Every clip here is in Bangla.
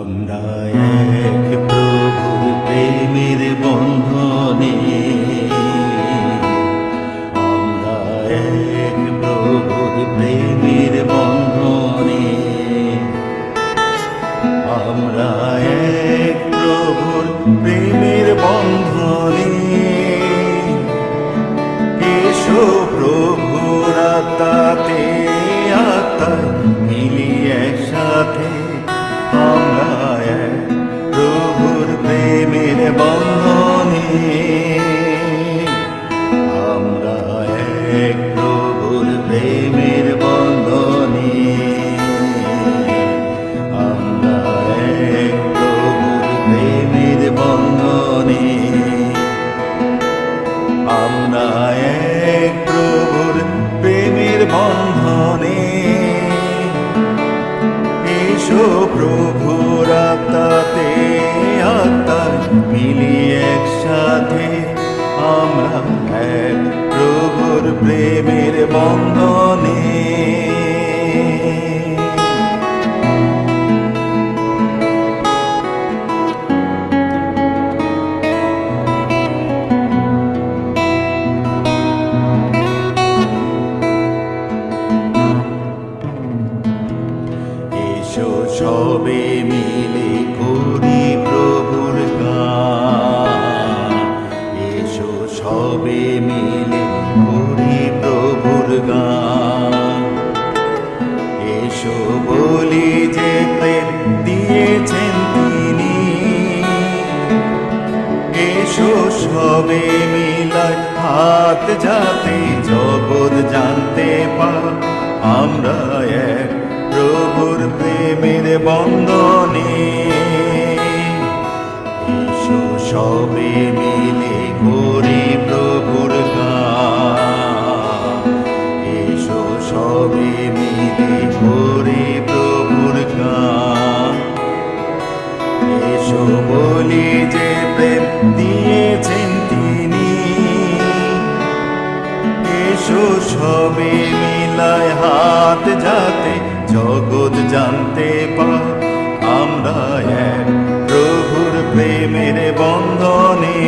আমরা এক প্রভুর প্রেমের বন্ধনে। আমরা এক প্রভুর প্রেমের বন্ধনে। আমরা এক প্রভুর প্রেমের বন্ধনে। এসো প্রভুর আত্মাতে, আত্মায় মিলি একসাথে এক প্রভুর প্রেমের বন্ধনে। এসো প্রভুর আত্মাতে আত্মার মিলিয়ে একসাথে, আমরা এক প্রভুর প্রেমের বন্ধনে সবে মিলে করি প্রভুর গান। এসো সবে মিলে করি প্রভুর গান। এসো বলি যে দিয়েছেন তিনি। এসো সবে মিলাই হাত যাতে জগৎ জানতে পার। আমরা প্রভুর প্রেমের বন্ধনে এসো সবে মিলে করি প্রভুর গান। সবে মিলে করি প্রভুর গান। বলি যে প্রেম দিয়েছেন তিনি। এসো সবে মিলায় হাত যাতে জগৎ জানতে পার আমরা এক প্রভুর প্রেমের বন্ধনে।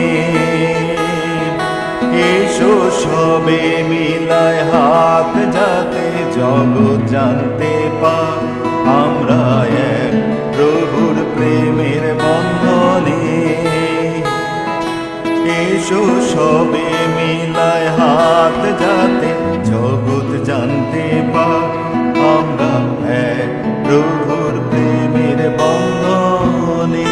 এসো সবে মিলায় হাত যাতে জগৎ জানতে পা আমরা এক প্রভুর প্রেমের বন্ধনে। এসো সবে মিলায় হাত যাতে চন্দনে